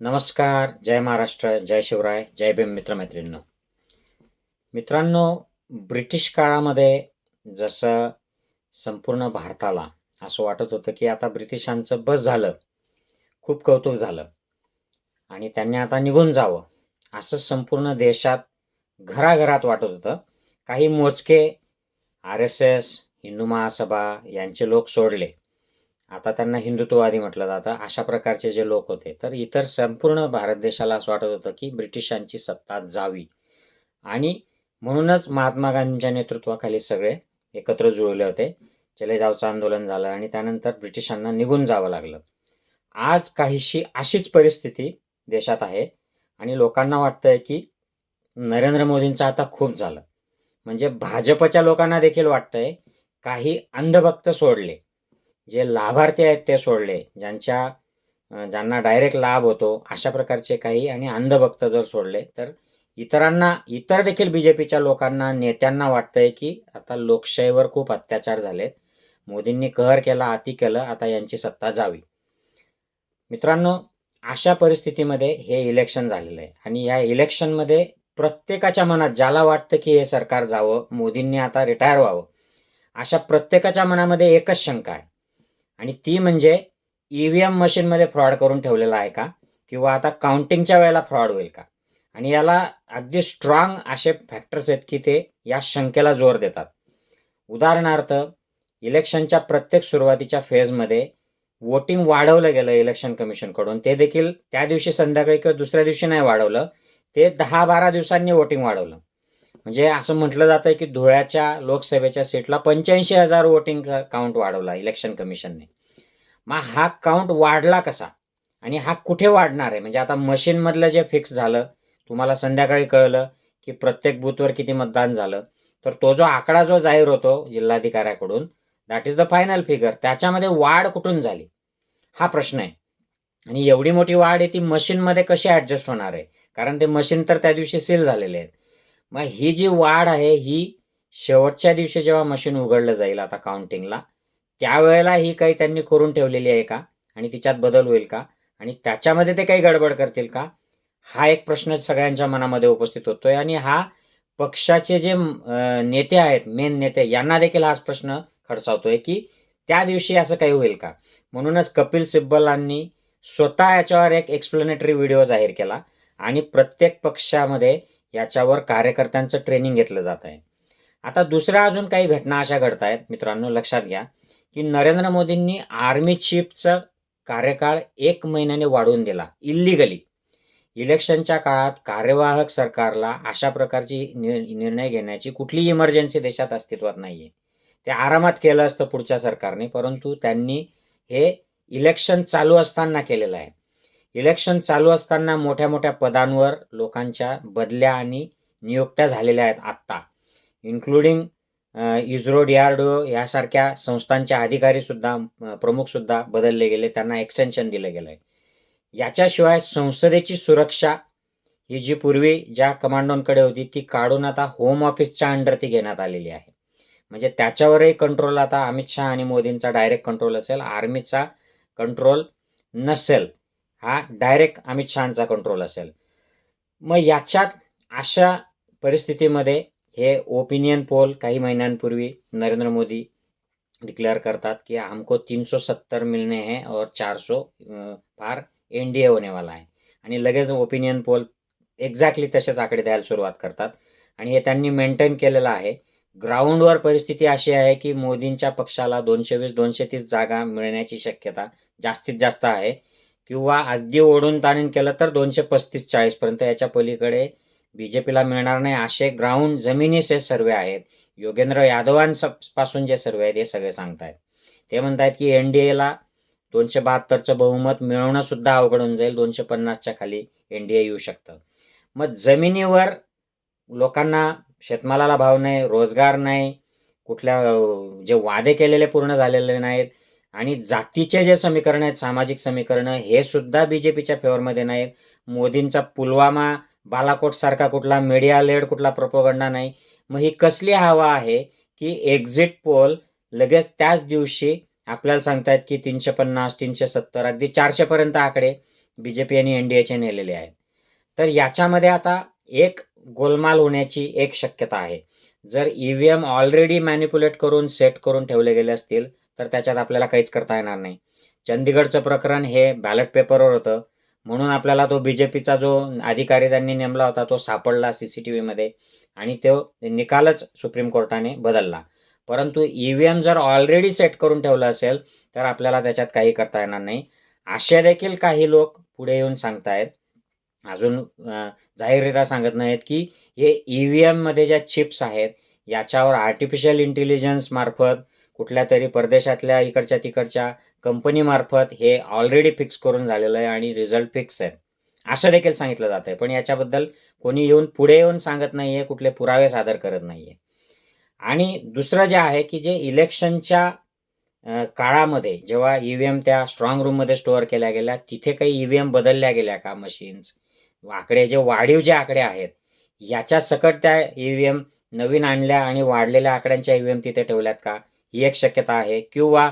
नमस्कार जय महाराष्ट्र जय शिवराय जय भीम मित्रमैत्रिणींनो. मित्रांनो ब्रिटिश काळामध्ये जसं संपूर्ण भारताला असं वाटत होतं की आता ब्रिटिशांचं बस झालं खूप कौतुक झालं आणि त्यांनी आता निघून जावं असं संपूर्ण देशात घराघरात वाटत होतं. काही मोजके R S S Hindu Mahasabha यांचे लोक सोडले. आता त्यांना हिंदुत्ववादी म्हटलं जातं. अशा प्रकारचे जे लोक होते तर इतर संपूर्ण भारत देशाला असं वाटत होतं की ब्रिटिशांची सत्ता जावी. आणि म्हणूनच महात्मा गांधींच्या नेतृत्वाखाली सगळे एकत्र जुळले होते. चले जावचं आंदोलन झालं आणि त्यानंतर ब्रिटिशांना निघून जावं लागलं. आज काहीशी अशीच परिस्थिती देशात आहे आणि लोकांना वाटतंय की नरेंद्र मोदींचं आता खूप झालं. म्हणजे भाजपच्या लोकांना देखील वाटतंय काही अंधभक्त सोडले. जे लाभार्थी आहेत ते सोडले ज्यांच्या ज्यांना डायरेक्ट लाभ होतो अशा प्रकारचे काही आणि अंधभक्त जर सोडले तर इतरांना इतर देखील बी जे पीच्या लोकांना नेत्यांना वाटतंय की आता लोकशाहीवर खूप अत्याचार झालेत. मोदींनी कहर केला अति केलं आता यांची सत्ता जावी. मित्रांनो अशा परिस्थितीमध्ये हे इलेक्शन झालेलं आहे. आणि या इलेक्शनमध्ये प्रत्येकाच्या मनात ज्याला वाटतं की हे सरकार जावं मोदींनी आता रिटायर व्हावं अशा प्रत्येकाच्या मनामध्ये एकच शंका आहे. आणि ती म्हणजे ई व्ही एम मशीनमध्ये फ्रॉड करून ठेवलेला आहे का? किंवा आता काउंटिंगच्या वेळेला फ्रॉड होईल का? आणि याला अगदी स्ट्रॉंग असे फॅक्टर्स आहेत की ते या शंकेला जोर देतात. उदाहरणार्थ इलेक्शनच्या प्रत्येक सुरुवातीच्या फेजमध्ये वोटिंग वाढवलं गेलं इलेक्शन कमिशनकडून ते देखील त्या दिवशी संध्याकाळी किंवा दुसऱ्या दिवशी नाही वाढवलं. ते दहा बारा दिवसांनी वोटिंग वाढवलं. म्हणजे असं म्हटलं जातं की धुळ्याच्या लोकसभेच्या सीटला पंच्याऐंशी हजार वोटिंग काउंट वाढवला इलेक्शन कमिशनने मग हा काउंट वाढला कसा? आणि हा कुठे वाढणार आहे? म्हणजे आता मशीनमधलं जे फिक्स झालं तुम्हाला संध्याकाळी कळलं की प्रत्येक बूथवर किती मतदान झालं. तर तो जो आकडा जो जाहीर होतो जिल्हाधिकाऱ्याकडून that is the final figure त्याच्यामध्ये वाढ कुठून झाली? हा प्रश्न आहे. आणि एवढी मोठी वाढ आहे ती मशीनमध्ये कशी ॲडजस्ट होणार आहे? कारण ते मशीन तर त्या दिवशी सील झालेले आहेत. मग ही जी वाढ आहे ही शेवटच्या दिवशी जेव्हा मशीन उघडलं जाईल आता काउंटिंगला त्यावेळेला ही काही त्यांनी करून ठेवलेली आहे का? आणि तिच्यात बदल होईल का? आणि त्याच्यामध्ये ते काही गडबड करतील का? हा एक प्रश्न सगळ्यांच्या मनामध्ये उपस्थित होतोय. आणि हा पक्षाचे जे नेते आहेत मेन नेते यांना देखील हाच प्रश्न खडसावतोय की त्या दिवशी असं काही होईल का? म्हणूनच कपिल सिब्बलांनी स्वतः याच्यावर एक एक्सप्लेनेटरी व्हिडिओ जाहीर केला. आणि प्रत्येक पक्षामध्ये याच्यावर कार्यकर्त्यांचं ट्रेनिंग घेतलं जात आहे. आता दुसऱ्या अजून काही घटना अशा घडत आहेत मित्रांनो लक्षात घ्या की नरेंद्र मोदींनी आर्मी चीफचं कार्यकाळ एक महिन्याने वाढवून दिला इल्लिगली इलेक्शनच्या काळात कार्यवाहक सरकारला अशा प्रकारची नि- निर्णय घेण्याची कुठलीही इमर्जन्सी देशात अस्तित्वात नाही आहे ते आरामात केलं असतं पुढच्या सरकारने परंतु त्यांनी हे इलेक्शन चालू असताना केलेलं आहे. इलेक्शन चालू असताना मोठ्या मोठ्या पदांवर लोकांच्या बदल्या आणि नियुक्त्या झालेल्या आहेत आत्ता. Including ISRO D R D O यासारख्या संस्थांचे अधिकारीसुद्धा प्रमुखसुद्धा बदलले गेले. त्यांना एक्सटेन्शन दिलं गेलं आहे याच्याशिवाय संसदेची सुरक्षा ही जी पूर्वी ज्या कमांडोंकडे होती ती काढून आता होम ऑफिसच्या अंडर ती घेण्यात आलेली आहे. म्हणजे त्याच्यावरही कंट्रोल आता अमित शहा आणि मोदींचा डायरेक्ट कंट्रोल असेल. आर्मीचा कंट्रोल नसेल. हा डायरेक्ट अमित शहाचा कंट्रोल असेल. मग याच्यात अशा परिस्थितीमध्ये हे ओपिनियन पोल काही महिन्यांपूर्वी नरेंद्र मोदी डिक्लेअर करतात की हमको तीन सौ सत्तर मिलने हैं और चार सौ फार एन डी ए होने वाला आहे आणि लगेच ओपिनियन पोल एक्झॅक्टली तसेच आकडे द्यायला सुरुवात करतात. आणि हे त्यांनी मेंटेन केलेलं आहे. ग्राउंडवर परिस्थिती अशी आहे की मोदींच्या पक्षाला दोनशे वीस दोनशे तीस जागा मिळण्याची शक्यता जास्तीत जास्त आहे. किंवा अगदी ओढून ताणून केलं तर दोनशे पस्तीस चाळीसपर्यंत याच्या पलीकडे बी जे पीला मिळणार नाही असे ग्राउंड जमिनीचे सर्वे आहेत. योगेंद्र यादवांपासून जे सर्वे आहेत हे सगळे सांगतायत. ते म्हणतायत की एन डी एला दोनशे बहात्तरचं बहुमत मिळवणंसुद्धा अवघड होऊन जाईल. दोनशे पन्नासच्या खाली एन डी ए येऊ शकतं. मग जमिनीवर लोकांना शेतमालाला भाव नाही रोजगार नाही कुठल्या जे वादे केलेले पूर्ण झालेले नाहीत आणि जातीचे जे समीकरण आहेत सामाजिक समीकरणं हे सुद्धा बी जे पीच्या फेवरमध्ये नाहीत. मोदींचा पुलवामा बालाकोट सारखा कुठला मीडिया लेड कुठला प्रपोगंडा नाही. मग ही कसली हवा आहे की एक्झिट पोल लगेच त्याच दिवशी आपल्याला सांगतायत की तीनशे पन्नास तीनशे सत्तर अगदी चारशेपर्यंत आकडे बी जे पी आणि एन डी एचे नेलेले आहेत. तर याच्यामध्ये आता एक गोलमाल होण्याची एक शक्यता आहे. जर E V M already manipulate करून सेट करून ठेवले गेले असतील तर त्याच्यात आपल्याला काहीच करता येणार नाही. चंदीगडचं प्रकरण हे बॅलेट पेपरवर होतं. म्हणून आपल्याला तो बी जे पीचा जो अधिकारी त्यांनी नेमला होता तो सापडला सी सी टी व्हीमध्ये आणि तो निकालच सुप्रीम कोर्टाने बदलला. परंतु ई व्ही एम जर ऑलरेडी सेट करून ठेवलं असेल तर आपल्याला त्याच्यात काही करता येणार नाही. असे देखील काही लोक पुढे येऊन सांगतायत. अजून जाहीररित्या सांगत नाहीत की हे ई व्ही एममध्ये ज्या चिप्स आहेत याच्यावर आर्टिफिशियल इंटेलिजन्स मार्फत कुठल्या तरी परदेशातल्या इकडच्या तिकडच्या कंपनीमार्फत हे ऑलरेडी फिक्स करून झालेलं आहे आणि रिझल्ट फिक्स आहे. असं देखील सांगितलं जात आहे पण याच्याबद्दल कोणी येऊन पुढे येऊन सांगत नाही आहे कुठले पुरावे सादर करत नाही आहे आणि दुसरं जे आहे की जे इलेक्शनच्या काळामध्ये जेव्हा ई व्ही एम त्या स्ट्रॉंग रूममध्ये स्टोअर केल्या गेल्या तिथे काही ई व्ही एम बदलल्या गेल्या का मशीन्स आकडे जे वाढीव जे आकडे आहेत याच्या सकट त्या ई व्ही एम नवीन आणल्या आणि वाढलेल्या आकड्यांच्या ई व्ही एम तिथे ठेवल्यात का? ही एक शक्यता आहे. किंवा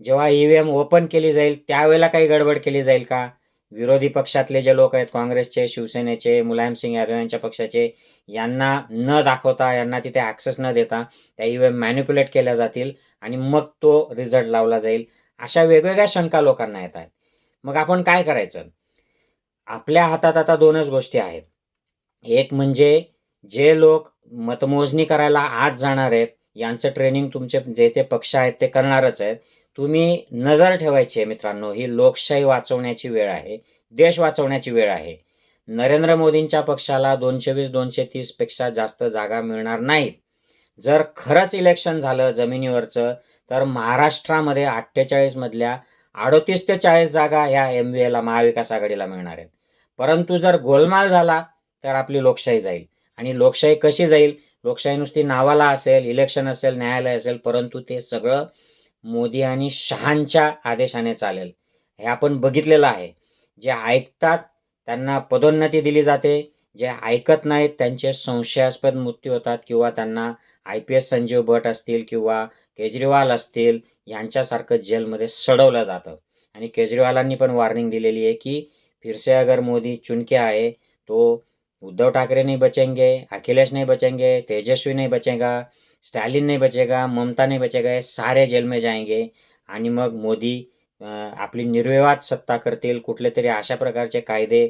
जेव्हा ई व्ही एम ओपन केली जाईल त्यावेळेला काही गडबड केली जाईल का? विरोधी पक्षातले जे लोक आहेत काँग्रेसचे शिवसेनेचे मुलायमसिंग यादव यांच्या पक्षाचे यांना न दाखवता यांना तिथे ॲक्सेस न देता त्या ई व्ही एम मॅन्युप्युलेट केल्या जातील आणि मग तो रिझल्ट लावला जाईल. अशा वेगवेगळ्या शंका लोकांना येत आहेत मग आपण काय करायचं? आपल्या हातात आता दोनच गोष्टी आहेत. एक म्हणजे जे लोक मतमोजणी करायला आज जाणार आहेत यांचं ट्रेनिंग तुमचे जे ते पक्ष आहेत ते करणारच आहेत. तुम्ही नजर ठेवायची आहे मित्रांनो ही लोकशाही वाचवण्याची वेळ आहे देश वाचवण्याची वेळ आहे. नरेंद्र मोदींच्या पक्षाला दोनशे वीस दोनशे तीसपेक्षा जास्त जागा मिळणार नाहीत. जर खरंच इलेक्शन झालं जमिनीवरचं तर महाराष्ट्रामध्ये अठ्ठेचाळीसमधल्या अडोतीस ते चाळीस जागा ह्या एम व्ही एला महाविकास आघाडीला मिळणार आहेत. परंतु जर गोलमाल झाला तर आपली लोकशाही जाईल. आणि लोकशाही कशी जाईल? लोकशाही नुसती नावाला असेल इलेक्शन असेल न्यायालय असेल परंतु ते सगळं मोदी आणि शहांच्या आदेशाने चालेल. हे आपण बघितलेलं आहे. जे ऐकतात त्यांना पदोन्नती दिली जाते. जे ऐकत नाहीत त्यांचे संशयास्पद मृत्यू होतात किंवा त्यांना I P S Sanjiv Bhatt असतील किंवा केजरीवाल असतील यांच्यासारखं जेलमध्ये सडवलं जातं. आणि केजरीवालांनी पण वॉर्निंग दिलेली आहे की फिरसे अगर मोदी चुनके आहे तो उद्धव ठाकरे नहीं बचेंगे अखिलेश नहीं बचेंगे तेजस्वी नहीं बचेगा स्टॅलिन नहीं बचेगा ममता नहीं बचेगा हे सारे जेल में जाएंगे आणि मग मोदी आपली निर्विवाद सत्ता करतील कुठले तरी अशा प्रकारचे कायदे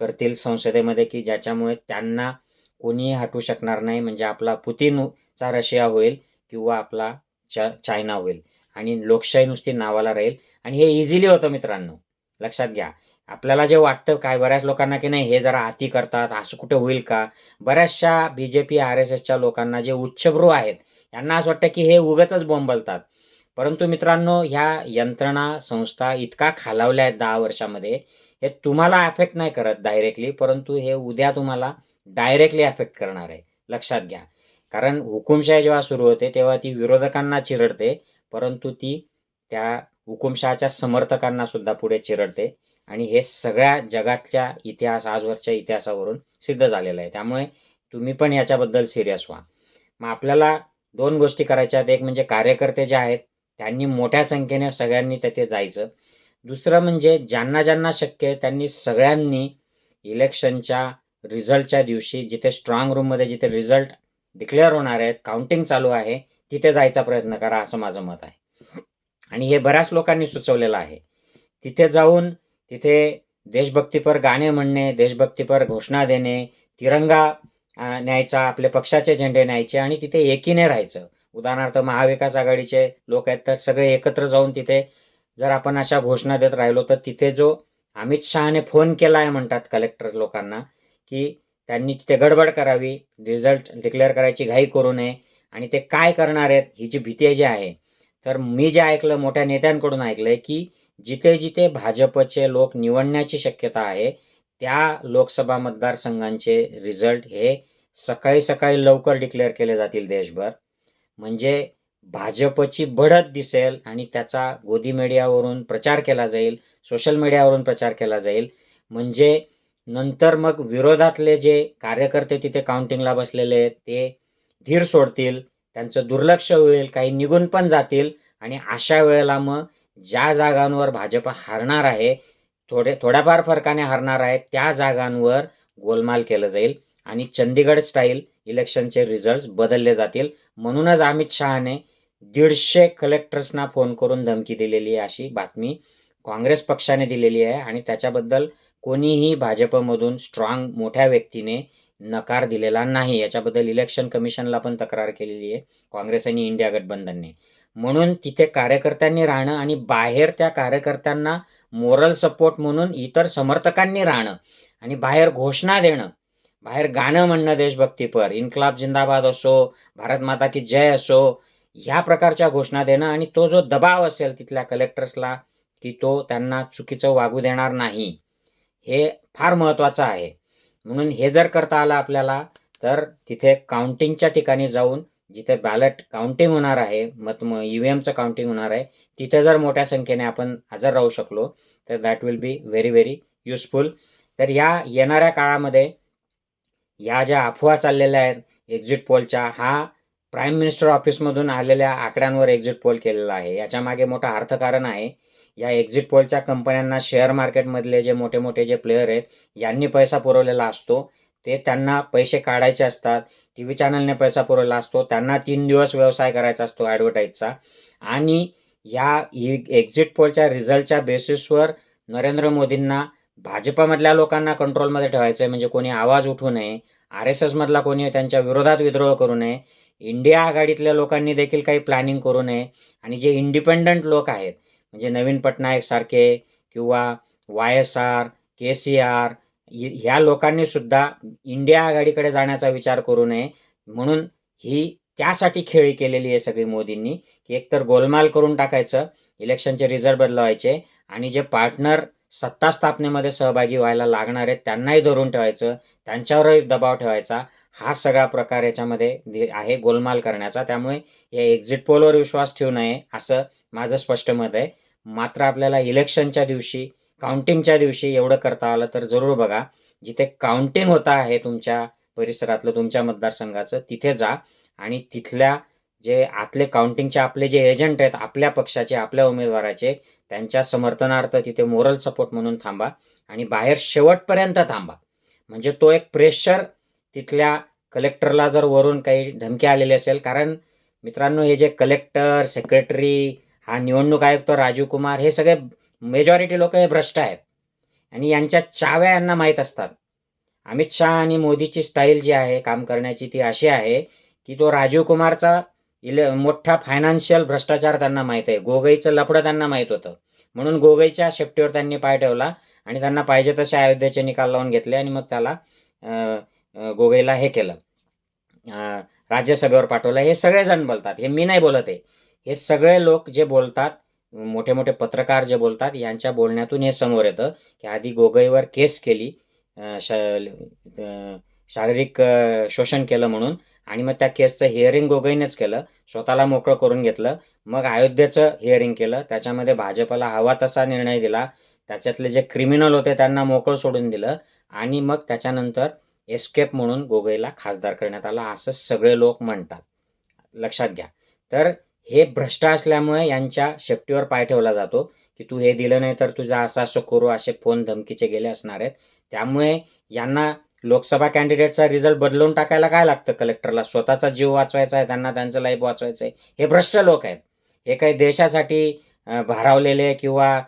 करतील संसदेमध्ये की ज्याच्यामुळे त्यांना कोणीही हटवू शकणार नाही म्हणजे आपला पुतीनचा रशिया होईल किंवा आपला चा चायना होईल. आणि लोकशाही नुसती नावाला राहील. आणि हे इझिली होतं मित्रांनो. लक्षात घ्या. आपल्याला जे वाटतं काय बऱ्याच लोकांना की नाही हे जरा अति करतात असं कुठे होईल का? बऱ्याचशा B J P R S एसच्या लोकांना जे उच्चभ्रू आहेत यांना असं वाटतं की हे उगतच बोंबलतात. परंतु मित्रांनो ह्या यंत्रणा संस्था इतका खालावल्या आहेत दहा वर्षामध्ये हे तुम्हाला अफेक्ट नाही करत डायरेक्टली परंतु हे उद्या तुम्हाला डायरेक्टली अफेक्ट करणार आहे. लक्षात घ्या. कारण हुकुमशाही जेव्हा सुरू होते तेव्हा ती विरोधकांना चिरडते परंतु ती त्या हुकुमशहाच्या समर्थकांना सुद्धा पुढे चिरडते. आणि हे सगळ्या जगातल्या इतिहास आजवरच्या इतिहासावरून सिद्ध झालेलं आहे. त्यामुळे तुम्ही पण याच्याबद्दल सिरियस व्हा. मग आपल्याला दोन गोष्टी करायच्या आहेत. एक म्हणजे कार्यकर्ते जे आहेत त्यांनी मोठ्या संख्येने सगळ्यांनी तिथे जायचं. दुसरं म्हणजे ज्यांना ज्यांना शक्य आहे त्यांनी सगळ्यांनी इलेक्शनच्या रिझल्टच्या दिवशी जिथे स्ट्रॉंग रूममध्ये जिथे रिझल्ट डिक्लेअर होणार आहेत काउंटिंग चालू आहे तिथे जायचा प्रयत्न करा असं माझं मत आहे. आणि हे बऱ्याच लोकांनी सुचवलेलं आहे. तिथे जाऊन तिथे देशभक्तीपर गाणे म्हणणे देशभक्तीपर घोषणा देणे तिरंगा न्यायचा आपले पक्षाचे झेंडे न्यायचे आणि तिथे एकीने राहायचं. उदाहरणार्थ महाविकास आघाडीचे लोक आहेत तर सगळे एकत्र जाऊन तिथे जर आपण अशा घोषणा देत राहिलो तर तिथे जो अमित शहाने फोन केला आहे म्हणतात कलेक्टर लोकांना की त्यांनी तिथे गडबड करावी रिझल्ट डिक्लेअर करायची घाई करू नये आणि ते काय करणार आहेत ही जी भीती जी आहे. तर मी जे ऐकलं मोठ्या नेत्यांकडून ऐकलं आहे की जिथे जिथे भाजपचे लोक निवडण्याची शक्यता आहे त्या लोकसभा मतदारसंघांचे रिझल्ट हे सकाळी सकाळी लवकर डिक्लेअर केले जातील देशभर. म्हणजे भाजपची बढत दिसेल आणि त्याचा गोदी मीडियावरून प्रचार केला जाईल सोशल मीडियावरून प्रचार केला जाईल. म्हणजे नंतर मग विरोधातले जे कार्यकर्ते तिथे काउंटिंगला बसलेले ते धीर सोडतील त्यांचं दुर्लक्ष होईल काही निघून पण जातील आणि अशा वेळेला मग ज्या जागांवर भाजप हारणार आहे थोडे थोड्याफार फरकाने हरणार आहे त्या जागांवर गोलमाल केलं जाईल आणि चंदीगड स्टाईल इलेक्शनचे रिझल्ट बदलले जातील. म्हणूनच अमित शहाने दीडशे कलेक्टर्सना फोन करून धमकी दिलेली आहे अशी बातमी काँग्रेस पक्षाने दिलेली आहे आणि त्याच्याबद्दल कोणीही भाजपमधून स्ट्रॉंग मोठ्या व्यक्तीने नकार दिलेला नाही. याच्याबद्दल इलेक्शन कमिशनला पण तक्रार केलेली आहे काँग्रेस आणि इंडिया गठबंधनने. म्हणून तिथे कार्यकर्त्यांनी राहणं आणि बाहेर त्या कार्यकर्त्यांना मोरल सपोर्ट म्हणून इतर समर्थकांनी राहणं आणि बाहेर घोषणा देणं. बाहेर गाणं म्हणणं देशभक्तीपर. इन्कलाब जिंदाबाद असो भारत माता की जय असो ह्या प्रकारच्या घोषणा देणं आणि तो जो दबाव असेल तिथल्या कलेक्टर्सला की तो त्यांना चुकीचं वागू देणार नाही हे फार महत्त्वाचं आहे. म्हणून हे जर करता आलं आपल्याला तर तिथे काउंटिंगच्या ठिकाणी जाऊन जिथे बॅलेट काउंटिंग होणार आहे मत ई व्ही एमचं काउंटिंग होणार आहे तिथे जर मोठ्या संख्येने आपण हजर राहू शकलो तर that will be very very useful तर या येणाऱ्या काळामध्ये या ज्या अफवा चाललेल्या आहेत एक्झिट पोलच्या हा प्राईम मिनिस्टर ऑफिसमधून आलेल्या आकड्यांवर एक्झिट पोल केलेला आहे. याच्यामागे मोठं अर्थकारण आहे. या एक्झिट पोलच्या कंपन्यांना शेअर मार्केटमधले जे मोठे मोठे जे प्लेयर आहेत यांनी पैसा पुरवलेला असतो. ते त्यांना पैसे काढायचे असतात. टी व्ही चॅनलने पैसा पुरवला असतो. त्यांना तीन दिवस व्यवसाय करायचा असतो ॲडव्हर्टाईजचा आणि या एक्झिट पोलच्या रिझल्टच्या बेसिसवर नरेंद्र मोदींना भाजपामधल्या लोकांना कंट्रोलमध्ये ठेवायचं आहे म्हणजे कोणी आवाज उठू नये आर एस एसमधला कोणी त्यांच्या विरोधात विद्रोह करू नये इंडिया आघाडीतल्या लोकांनी देखील काही प्लॅनिंग करू नये. आणि जे इंडिपेंडंट लोक आहेत म्हणजे नवीन पटनायक सारखे किंवा Y S R K C R ह्या लोकांनी सुद्धा इंडिया आघाडीकडे जाण्याचा विचार करू नये म्हणून ही त्यासाठी खेळी केलेली आहे सगळी मोदींनी की एकतर गोलमाल करून टाकायचं इलेक्शनचे रिझल्ट बदलवायचे आणि जे पार्टनर सत्ता स्थापनेमध्ये सहभागी व्हायला लागणार आहेत त्यांनाही धरून ठेवायचं त्यांच्यावरही दबाव ठेवायचा हा सगळा प्रकार याच्यामध्ये आहे गोलमाल करण्याचा. त्यामुळे या एक्झिट पोलवर विश्वास ठेवू नये असं माझं स्पष्ट मत आहे. मात्र आपल्याला इलेक्शनच्या दिवशी काउंटिंगच्या दिवशी एवढं करता आलं तर जरूर बघा. जिथे काउंटिंग होतं आहे तुमच्या परिसरातलं तुमच्या मतदारसंघाचं तिथे जा. आणि तिथल्या जे आतले काउंटिंगचे आपले जे एजंट आहेत आपल्या पक्षाचे आपल्या उमेदवाराचे त्यांच्या समर्थनार्थ तिथे मोरल सपोर्ट म्हणून थांबा. आणि बाहेर शेवटपर्यंत थांबा. म्हणजे तो एक प्रेशर तिथल्या कलेक्टरला जर वरून काही धमकी आलेली असेल कारण मित्रांनो हे जे कलेक्टर सेक्रेटरी हा निवडणूक आयुक्त राजीव कुमार हे सगळे मेजॉरिटी लोक हे भ्रष्ट आहेत. आणि यांच्या चाव्या यांना माहीत असतात. अमित शहा आणि मोदीची स्टाईल जी आहे काम करण्याची ती अशी आहे की तो राजीव कुमारचा इले मोठा फायनान्शियल भ्रष्टाचार त्यांना माहीत आहे. गोगईचं लफडं त्यांना माहीत होतं. म्हणून गोगईच्या शेपटीवर त्यांनी पाय ठेवला आणि त्यांना पाहिजे तसे अयोध्येचे निकाल लावून घेतले आणि मग त्याला गोगईला हे केलं. राज्यसभेवर पाठवलं. हे सगळेजण बोलतात. हे मी नाही बोलत आहे. हे सगळे लोक जे बोलतात मोठे मोठे पत्रकार जे बोलतात यांच्या बोलण्यातून हे समोर येतं की आधी गोगईवर केस केली शारीरिक शोषण केलं म्हणून आणि मग त्या केसचं हिअरिंग गोगईनेच केलं स्वतःला मोकळं करून घेतलं मग अयोध्येचं हिअरिंग केलं त्याच्यामध्ये भाजपला हवा तसा निर्णय दिला त्याच्यातले जे क्रिमिनल होते त्यांना मोकळं सोडून दिलं आणि मग त्याच्यानंतर एस्केप म्हणून गोगईला खासदार करण्यात आला असं सगळे लोक म्हणतात. लक्षात घ्या. तर हे भ्रष्ट असल्यामुळे यांच्या शेपटीवर पाय ठेवला जातो की तू हे दिलं नाही तर तुझा असं असं करू असे फोन धमकीचे गेले असणार आहेत. त्यामुळे यांना लोकसभा कॅन्डिडेटचा रिझल्ट बदलून टाकायला काय लागतं कलेक्टरला? स्वतःचा जीव वाचवायचा आहे त्यांना त्यांचं लाईफ वाचवायचं आहे. हे भ्रष्ट लोक आहेत. हे काही देशासाठी भारावलेले किंवा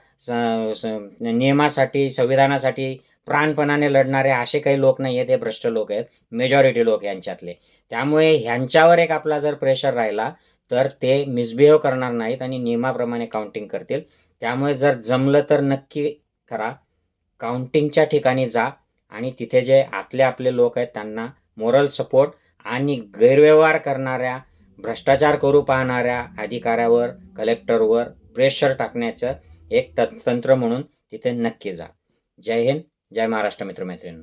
नियमासाठी संविधानासाठी प्राणपणाने लढणारे असे काही लोक नाही आहेत हे भ्रष्ट लोक आहेत. मेजॉरिटी लोक यांच्यातले. त्यामुळे ह्यांच्यावर एक आपला जर प्रेशर राहिला तर ते मिसबिहेव करणार नाहीत आणि नियमाप्रमाणे काउंटिंग करतील. त्यामुळे जर जमलं तर नक्की करा. काउंटिंगच्या ठिकाणी जा आणि तिथे जे आतले आपले लोक आहेत त्यांना मोरल सपोर्ट आणि गैरव्यवहार करणाऱ्या भ्रष्टाचार करू पाहणाऱ्या अधिकाऱ्यावर कलेक्टरवर प्रेशर टाकण्याचं एक तंत्र म्हणून तिथे नक्की जा. जय हिंद जय महाराष्ट्र मित्रमैत्रिणी